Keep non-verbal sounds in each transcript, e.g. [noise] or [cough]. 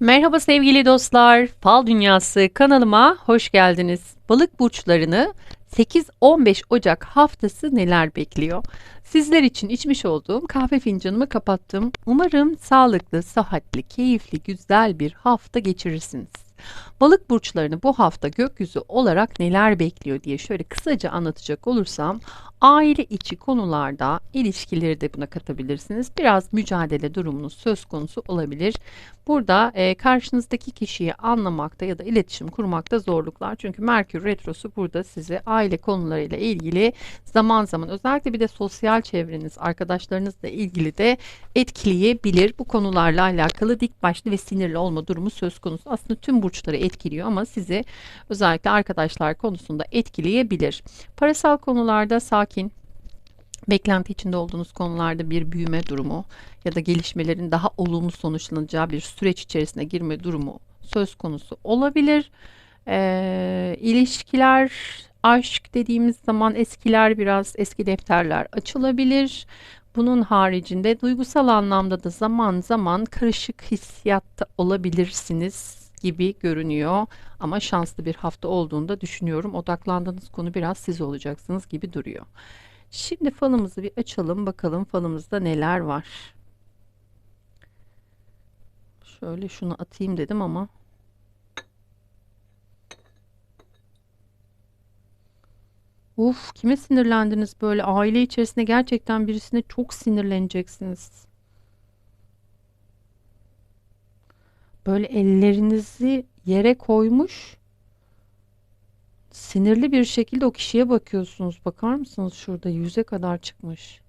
Merhaba sevgili dostlar. Fal Dünyası kanalıma hoş geldiniz. Balık burçlarını 8-15 Ocak haftası neler bekliyor? Sizler için içmiş olduğum kahve fincanımı kapattım. Umarım sağlıklı, sıhhatli, keyifli, güzel bir hafta geçirirsiniz. Balık burçlarını bu hafta gökyüzü olarak neler bekliyor diye şöyle kısaca anlatacak olursam aile içi konularda ilişkileri de buna katabilirsiniz. Biraz mücadele durumunuz söz konusu olabilir. Burada e, karşınızdaki kişiyi anlamakta ya da iletişim kurmakta zorluklar. Çünkü Merkür Retrosu burada sizi aile konularıyla ilgili zaman zaman özellikle bir de sosyal çevreniz, arkadaşlarınızla ilgili de etkileyebilir. Bu konularla alakalı dik başlı ve sinirli olma durumu söz konusu. Aslında tüm burçları etkiliyor ama sizi özellikle arkadaşlar konusunda etkileyebilir. Parasal konularda sakin, beklenti içinde olduğunuz konularda bir büyüme durumu ya da gelişmelerin daha olumlu sonuçlanacağı bir süreç içerisine girme durumu söz konusu olabilir. Ee, ilişkiler, aşk dediğimiz zaman eskiler biraz eski defterler açılabilir. Bunun haricinde duygusal anlamda da zaman zaman karışık hissiyatta olabilirsiniz gibi görünüyor. Ama şanslı bir hafta olduğunu da düşünüyorum. Odaklandığınız konu biraz siz olacaksınız gibi duruyor. Şimdi falımızı bir açalım bakalım falımızda neler var. Şöyle şunu atayım dedim ama Uf, kime sinirlendiniz böyle? Aile içerisinde gerçekten birisine çok sinirleneceksiniz. Böyle ellerinizi yere koymuş, sinirli bir şekilde o kişiye bakıyorsunuz. Bakar mısınız şurada yüze kadar çıkmış.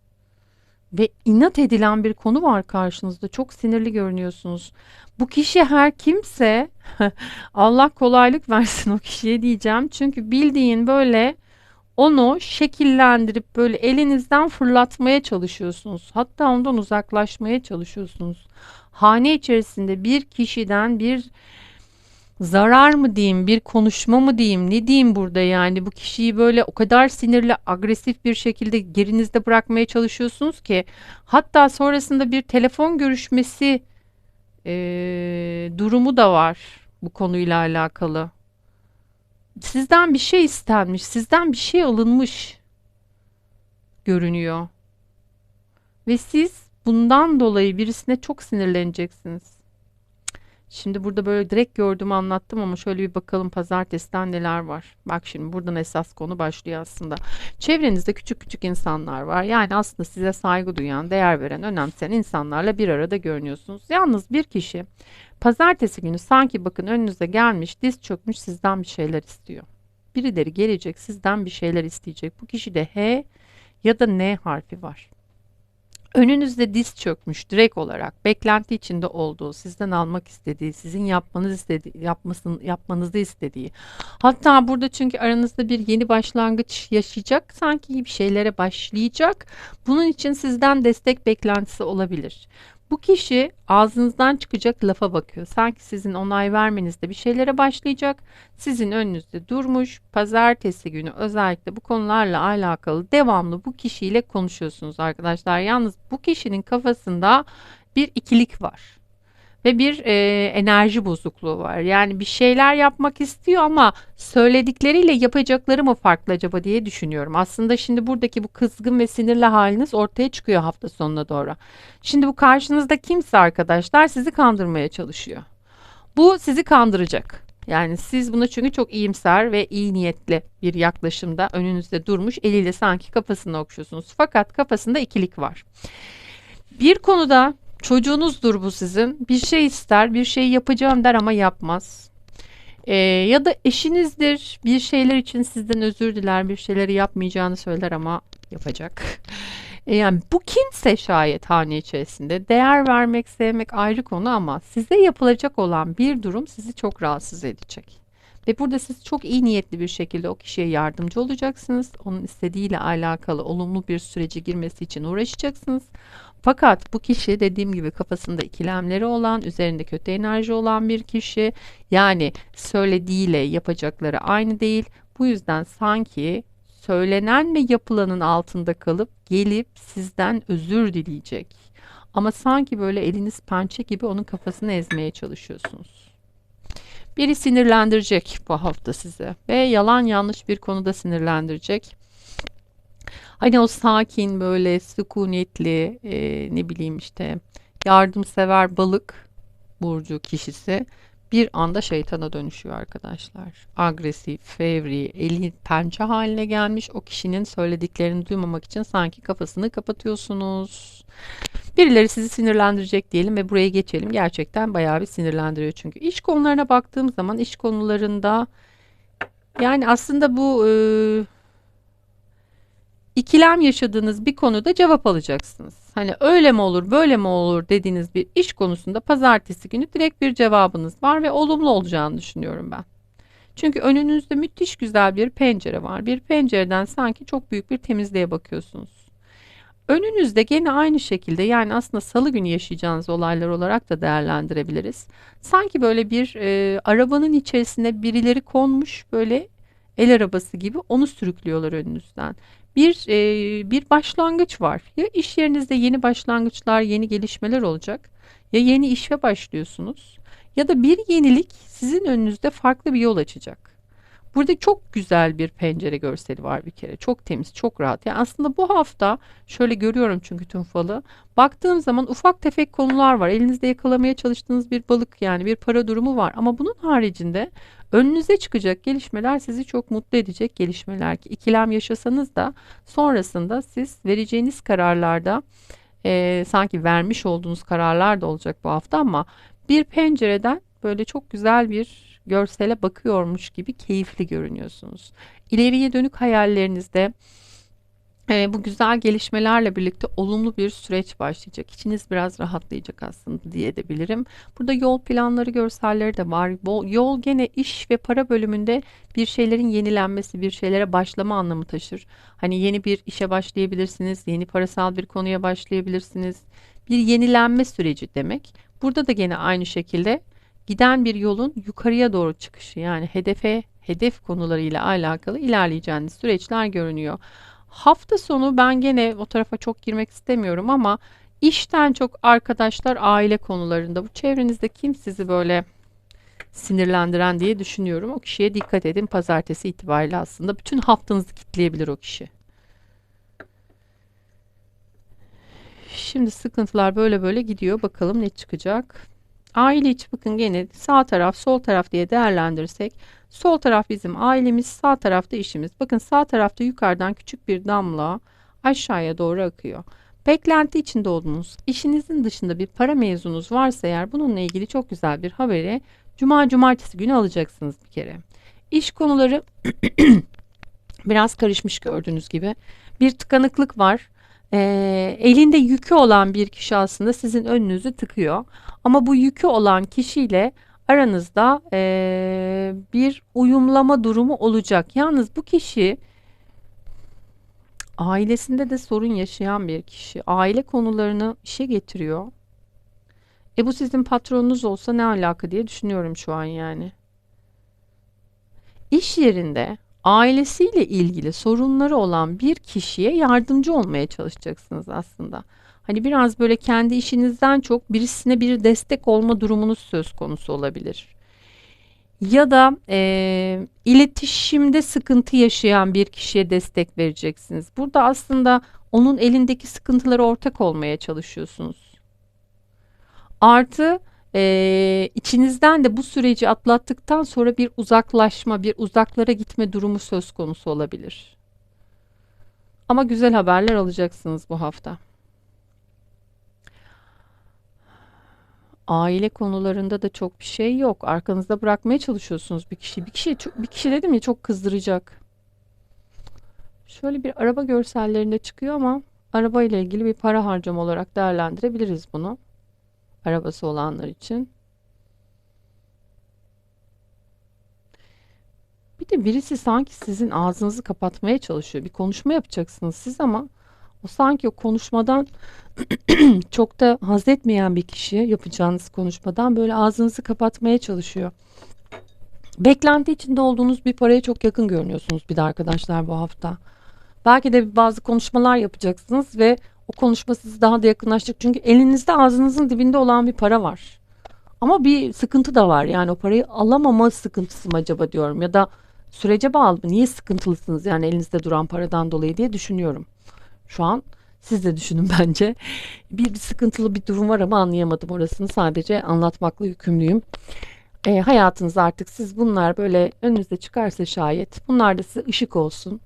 Ve inat edilen bir konu var karşınızda. Çok sinirli görünüyorsunuz. Bu kişi her kimse [laughs] Allah kolaylık versin o kişiye diyeceğim. Çünkü bildiğin böyle onu şekillendirip böyle elinizden fırlatmaya çalışıyorsunuz. Hatta ondan uzaklaşmaya çalışıyorsunuz. Hane içerisinde bir kişiden bir zarar mı diyeyim, bir konuşma mı diyeyim, ne diyeyim burada yani bu kişiyi böyle o kadar sinirli, agresif bir şekilde gerinizde bırakmaya çalışıyorsunuz ki hatta sonrasında bir telefon görüşmesi e, durumu da var bu konuyla alakalı. Sizden bir şey istenmiş, sizden bir şey alınmış görünüyor. Ve siz bundan dolayı birisine çok sinirleneceksiniz. Şimdi burada böyle direkt gördüğümü anlattım ama şöyle bir bakalım pazartesiden neler var. Bak şimdi buradan esas konu başlıyor aslında. Çevrenizde küçük küçük insanlar var. Yani aslında size saygı duyan, değer veren, önemseyen insanlarla bir arada görünüyorsunuz. Yalnız bir kişi pazartesi günü sanki bakın önünüze gelmiş, diz çökmüş sizden bir şeyler istiyor. Birileri gelecek sizden bir şeyler isteyecek. Bu kişide H ya da N harfi var. Önünüzde diz çökmüş direkt olarak beklenti içinde olduğu, sizden almak istediği, sizin yapmanız istediği, yapmasın, yapmanızı istediği. Hatta burada çünkü aranızda bir yeni başlangıç yaşayacak, sanki bir şeylere başlayacak. Bunun için sizden destek beklentisi olabilir. Bu kişi ağzınızdan çıkacak lafa bakıyor. Sanki sizin onay vermenizde bir şeylere başlayacak. Sizin önünüzde durmuş. Pazartesi günü özellikle bu konularla alakalı devamlı bu kişiyle konuşuyorsunuz arkadaşlar. Yalnız bu kişinin kafasında bir ikilik var ve bir e, enerji bozukluğu var. Yani bir şeyler yapmak istiyor ama söyledikleriyle yapacakları mı farklı acaba diye düşünüyorum. Aslında şimdi buradaki bu kızgın ve sinirli haliniz ortaya çıkıyor hafta sonuna doğru. Şimdi bu karşınızda kimse arkadaşlar sizi kandırmaya çalışıyor. Bu sizi kandıracak. Yani siz buna çünkü çok iyimser ve iyi niyetli bir yaklaşımda önünüzde durmuş eliyle sanki kafasını okşuyorsunuz. Fakat kafasında ikilik var. Bir konuda Çocuğunuzdur bu sizin. Bir şey ister, bir şey yapacağım der ama yapmaz. Ee, ya da eşinizdir. Bir şeyler için sizden özür diler, bir şeyleri yapmayacağını söyler ama yapacak. [laughs] Ee, yani bu kimse şayet hane içerisinde değer vermek, sevmek ayrı konu ama size yapılacak olan bir durum sizi çok rahatsız edecek. Ve burada siz çok iyi niyetli bir şekilde o kişiye yardımcı olacaksınız. Onun istediğiyle alakalı olumlu bir sürece girmesi için uğraşacaksınız. Fakat bu kişi dediğim gibi kafasında ikilemleri olan, üzerinde kötü enerji olan bir kişi. Yani söylediğiyle yapacakları aynı değil. Bu yüzden sanki söylenen ve yapılanın altında kalıp gelip sizden özür dileyecek. Ama sanki böyle eliniz pençe gibi onun kafasını ezmeye çalışıyorsunuz. Biri sinirlendirecek bu hafta size ve yalan yanlış bir konuda sinirlendirecek. Hani o sakin böyle sükunetli e, ne bileyim işte yardımsever balık burcu kişisi bir anda şeytana dönüşüyor arkadaşlar. Agresif, fevri, eli pençe haline gelmiş. O kişinin söylediklerini duymamak için sanki kafasını kapatıyorsunuz. Birileri sizi sinirlendirecek diyelim ve buraya geçelim. Gerçekten bayağı bir sinirlendiriyor çünkü. iş konularına baktığım zaman iş konularında yani aslında bu e, ikilem yaşadığınız bir konuda cevap alacaksınız. Hani öyle mi olur böyle mi olur dediğiniz bir iş konusunda pazartesi günü direkt bir cevabınız var ve olumlu olacağını düşünüyorum ben. Çünkü önünüzde müthiş güzel bir pencere var. Bir pencereden sanki çok büyük bir temizliğe bakıyorsunuz. Önünüzde gene aynı şekilde yani aslında salı günü yaşayacağınız olaylar olarak da değerlendirebiliriz. Sanki böyle bir e, arabanın içerisine birileri konmuş böyle el arabası gibi onu sürüklüyorlar önünüzden bir e, bir başlangıç var. Ya iş yerinizde yeni başlangıçlar, yeni gelişmeler olacak. Ya yeni işe başlıyorsunuz ya da bir yenilik sizin önünüzde farklı bir yol açacak. Burada çok güzel bir pencere görseli var bir kere. Çok temiz, çok rahat. Yani aslında bu hafta şöyle görüyorum çünkü tüm falı. Baktığım zaman ufak tefek konular var. Elinizde yakalamaya çalıştığınız bir balık yani bir para durumu var. Ama bunun haricinde Önünüze çıkacak gelişmeler sizi çok mutlu edecek gelişmeler ki ikilem yaşasanız da sonrasında siz vereceğiniz kararlarda e, sanki vermiş olduğunuz kararlar da olacak bu hafta ama bir pencereden böyle çok güzel bir görsele bakıyormuş gibi keyifli görünüyorsunuz. İleriye dönük hayallerinizde e, bu güzel gelişmelerle birlikte olumlu bir süreç başlayacak. İçiniz biraz rahatlayacak aslında diyebilirim. Burada yol planları, görselleri de var. Yol gene iş ve para bölümünde bir şeylerin yenilenmesi, bir şeylere başlama anlamı taşır. Hani yeni bir işe başlayabilirsiniz, yeni parasal bir konuya başlayabilirsiniz. Bir yenilenme süreci demek. Burada da gene aynı şekilde giden bir yolun yukarıya doğru çıkışı yani hedefe, hedef konularıyla alakalı ilerleyeceğiniz süreçler görünüyor. Hafta sonu ben gene o tarafa çok girmek istemiyorum ama işten çok arkadaşlar aile konularında bu çevrenizde kim sizi böyle sinirlendiren diye düşünüyorum. O kişiye dikkat edin. Pazartesi itibariyle aslında bütün haftanızı kitleyebilir o kişi. Şimdi sıkıntılar böyle böyle gidiyor. Bakalım ne çıkacak. Aile içi bakın gene sağ taraf sol taraf diye değerlendirirsek sol taraf bizim ailemiz sağ tarafta işimiz. Bakın sağ tarafta yukarıdan küçük bir damla aşağıya doğru akıyor. Beklenti içinde olduğunuz işinizin dışında bir para mevzunuz varsa eğer bununla ilgili çok güzel bir haberi cuma cumartesi günü alacaksınız bir kere. İş konuları [clears throat] biraz karışmış gördüğünüz gibi. Bir tıkanıklık var e, elinde yükü olan bir kişi aslında sizin önünüzü tıkıyor. Ama bu yükü olan kişiyle aranızda e, bir uyumlama durumu olacak. Yalnız bu kişi ailesinde de sorun yaşayan bir kişi. Aile konularını işe getiriyor. E bu sizin patronunuz olsa ne alaka diye düşünüyorum şu an yani. İş yerinde ailesiyle ilgili sorunları olan bir kişiye yardımcı olmaya çalışacaksınız aslında. Hani biraz böyle kendi işinizden çok birisine bir destek olma durumunuz söz konusu olabilir. Ya da e, iletişimde sıkıntı yaşayan bir kişiye destek vereceksiniz. Burada aslında onun elindeki sıkıntıları ortak olmaya çalışıyorsunuz. Artı ee, içinizden de bu süreci atlattıktan sonra bir uzaklaşma, bir uzaklara gitme durumu söz konusu olabilir. Ama güzel haberler alacaksınız bu hafta. Aile konularında da çok bir şey yok. Arkanızda bırakmaya çalışıyorsunuz bir kişi. Bir kişi bir kişi dedim ya çok kızdıracak. Şöyle bir araba görsellerinde çıkıyor ama araba ile ilgili bir para harcama olarak değerlendirebiliriz bunu arabası olanlar için. Bir de birisi sanki sizin ağzınızı kapatmaya çalışıyor. Bir konuşma yapacaksınız siz ama o sanki o konuşmadan [clears throat] çok da haz etmeyen bir kişi yapacağınız konuşmadan böyle ağzınızı kapatmaya çalışıyor. Beklenti içinde olduğunuz bir paraya çok yakın görünüyorsunuz bir de arkadaşlar bu hafta. Belki de bazı konuşmalar yapacaksınız ve O konuşma sizi daha da yakınlaştıracak. Çünkü elinizde ağzınızın dibinde olan bir para var. Ama bir sıkıntı da var. Yani o parayı alamama sıkıntısı mı acaba diyorum. Ya da sürece bağlı mı? Niye sıkıntılısınız yani elinizde duran paradan dolayı diye düşünüyorum. Şu an siz de düşünün [laughs] bence. Bir, bir sıkıntılı bir durum var ama anlayamadım orasını. Sadece anlatmakla yükümlüyüm. E, hayatınız artık siz bunlar böyle önünüze çıkarsa şayet bunlar da size ışık olsun.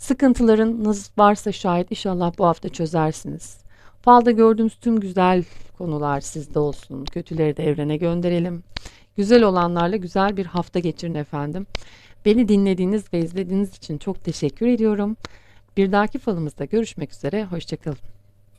Sıkıntılarınız varsa şayet inşallah bu hafta çözersiniz. Falda gördüğümüz tüm güzel konular sizde olsun. Kötüleri de evrene gönderelim. Güzel olanlarla güzel bir hafta geçirin efendim. Beni dinlediğiniz ve izlediğiniz için çok teşekkür ediyorum. Bir dahaki falımızda görüşmek üzere. Hoşçakalın.